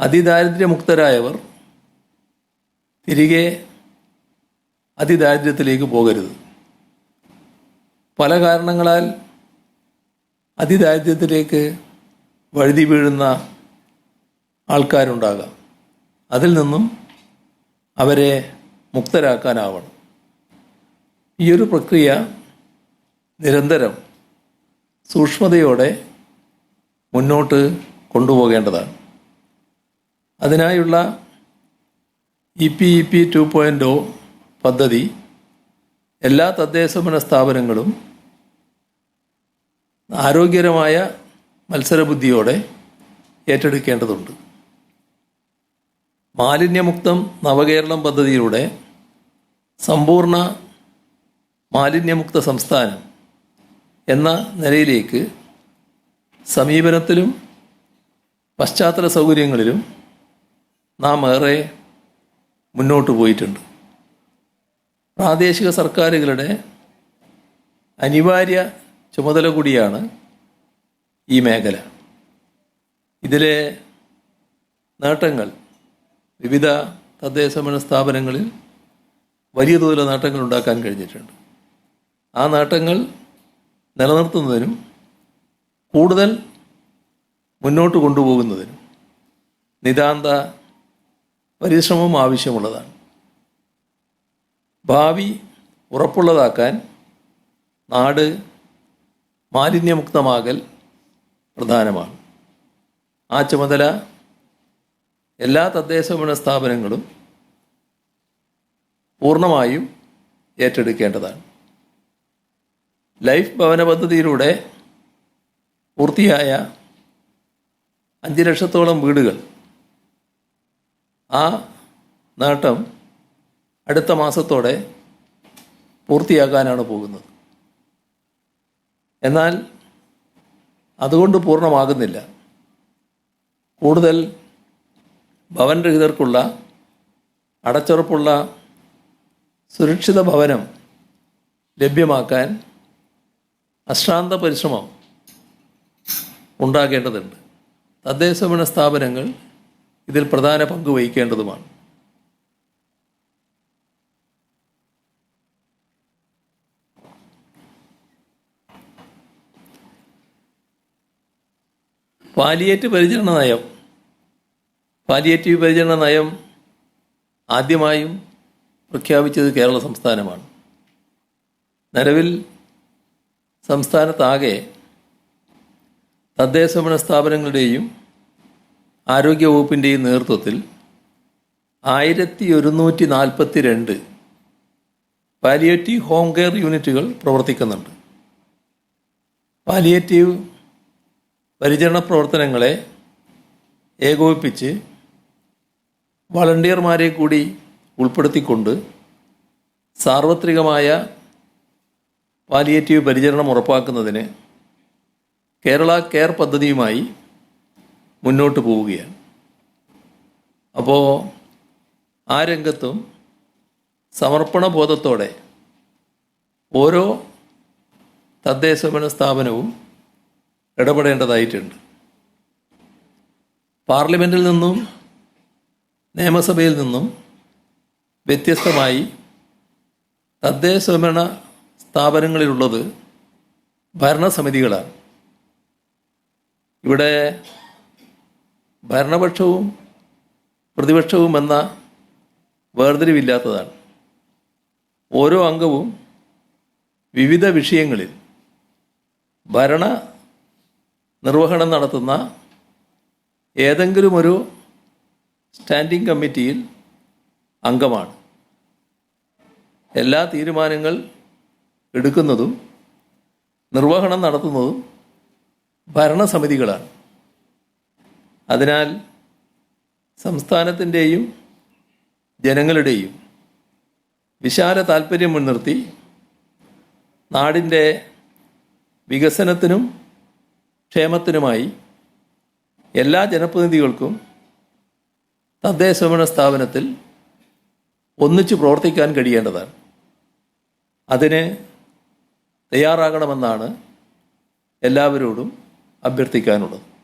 അതിദാരിദ്ര്യമുക്തരായവർ തിരികെ അതിദാരിദ്ര്യത്തിലേക്ക് പോകരുത്. പല കാരണങ്ങളാൽ അതിദാരിദ്ര്യത്തിലേക്ക് വഴുതി വീഴുന്ന ആൾക്കാരുണ്ടാകാം. അതിൽ നിന്നും അവരെ മുക്തരാക്കാനാവണം. ഈ ഒരു പ്രക്രിയ നിരന്തരം സൂക്ഷ്മതയോടെ മുന്നോട്ട് കൊണ്ടുപോകേണ്ടതാണ്. അതിനായുള്ള E P E P two point O പദ്ധതി എല്ലാ തദ്ദേശഭരണ സ്ഥാപനങ്ങളും ആരോഗ്യകരമായ മത്സരബുദ്ധിയോടെ ഏറ്റെടുക്കേണ്ടതുണ്ട്. മാലിന്യമുക്തം നവകേരളം പദ്ധതിയിലൂടെ സമ്പൂർണ മാലിന്യമുക്ത സംസ്ഥാനം എന്ന നിലയിലേക്ക് സമീപനത്തിലും പശ്ചാത്തല സൗകര്യങ്ങളിലും നാം ഏറെ മുന്നോട്ട് പോയിട്ടുണ്ട്. പ്രാദേശിക സർക്കാരുകളുടെ അനിവാര്യ ചുമതല കൂടിയാണ് ഈ മേഖല. ഇതിലെ നേട്ടങ്ങൾ വിവിധ തദ്ദേശഭരണ സ്ഥാപനങ്ങളിൽ വലിയ തോതിൽ നേട്ടങ്ങൾ ഉണ്ടാക്കാൻ കഴിഞ്ഞിട്ടുണ്ട്. ആ നേട്ടങ്ങൾ നിലനിർത്തുന്നതിനും കൂടുതൽ മുന്നോട്ട് കൊണ്ടുപോകുന്നതിനും നിതാന്ത പരിശ്രമം ആവശ്യമുള്ളതാണ്. ഭാവി ഉറപ്പുള്ളതാക്കാൻ നാട് മാലിന്യമുക്തമാകൽ പ്രധാനമാണ്. ആ ചുമതല എല്ലാ തദ്ദേശഭരണ സ്ഥാപനങ്ങളും പൂർണമായും ഏറ്റെടുക്കേണ്ടതാണ്. ലൈഫ് ഭവന പദ്ധതിയിലൂടെ പൂർത്തിയായ അഞ്ച് ലക്ഷത്തോളം വീടുകൾ ആ നേട്ടം അടുത്ത മാസത്തോടെ പൂർത്തിയാക്കാനാണ് പോകുന്നത്. എന്നാൽ അതുകൊണ്ട് പൂർണമാകുന്നില്ല. കൂടുതൽ ഭവൻ രഹിതർക്കുള്ള അടച്ചുറപ്പുള്ള സുരക്ഷിത ഭവനം ലഭ്യമാക്കാൻ അശ്രാന്ത പരിശ്രമം ഉണ്ടാകേണ്ടതുണ്ട്. തദ്ദേശഭരണ സ്ഥാപനങ്ങൾ ഇതിൽ പ്രധാന പങ്ക് വഹിക്കേണ്ടതുമാണ്. പാലിയേറ്റ് പരിചരണ നയം. പാലിയേറ്റീവ് പരിചരണ നയം ആദ്യമായും പ്രഖ്യാപിച്ചത് കേരള സംസ്ഥാനമാണ്. നിലവിൽ സംസ്ഥാനത്താകെ തദ്ദേശഭരണ സ്ഥാപനങ്ങളുടെയും ആരോഗ്യവകുപ്പിന്റെയും നേതൃത്വത്തിൽ ആയിരത്തി ഒരുന്നൂറ്റി നാൽപ്പത്തി രണ്ട് പാലിയേറ്റീവ് ഹോം കെയർ യൂണിറ്റുകൾ പ്രവർത്തിക്കുന്നുണ്ട്. പാലിയേറ്റീവ് പരിചരണ പ്രവർത്തനങ്ങളെ ഏകോപിപ്പിച്ച് വളണ്ടിയർമാരെ കൂടി ഉൾപ്പെടുത്തിക്കൊണ്ട് സാർവത്രികമായ പാലിയേറ്റീവ് പരിചരണം ഉറപ്പാക്കുന്നതിന് കേരള കെയർ പദ്ധതിയുമായി മുന്നോട്ട് പോവുകയാണ്. അപ്പോൾ ആ രംഗത്തും സമർപ്പണ ബോധത്തോടെ ഓരോ തദ്ദേശഭരണ സ്ഥാപനവും ഇടപെടേണ്ടതായിട്ടുണ്ട്. പാർലമെന്റിൽ നിന്നും നിയമസഭയിൽ നിന്നും വ്യത്യസ്തമായി തദ്ദേശഭരണ സ്ഥാപനങ്ങളിലുള്ളത് ഭരണസമിതികളാണ്. ഇവിടെ ഭരണപക്ഷവും പ്രതിപക്ഷവും എന്ന വേർതിരിവില്ലാത്തതാണ്. ഓരോ അംഗവും വിവിധ വിഷയങ്ങളിൽ ഭരണ നിർവഹണം നടത്തുന്ന ഏതെങ്കിലും ഒരു സ്റ്റാൻഡിംഗ് കമ്മിറ്റിയിൽ അംഗമാണ്. എല്ലാ തീരുമാനങ്ങൾ എടുക്കുന്നതും നിർവഹണം നടത്തുന്നതും ഭരണസമിതികളാണ്. അതിനാൽ സംസ്ഥാനത്തിന്റെയും ജനങ്ങളുടെയും വിശാല താല്പര്യം മുൻനിർത്തി നാടിന്റെ വികസനത്തിനും ക്ഷേമത്തിനുമായി എല്ലാ ജനപ്രതിനിധികൾക്കും തദ്ദേശഭരണ സ്ഥാപനത്തിൽ ഒന്നിച്ചു പ്രവർത്തിക്കാൻ കഴിയേണ്ടതാണ്. അതിന് തയ്യാറാകണമെന്നാണ് എല്ലാവരോടും അഭ്യർത്ഥിക്കാനുള്ളത്.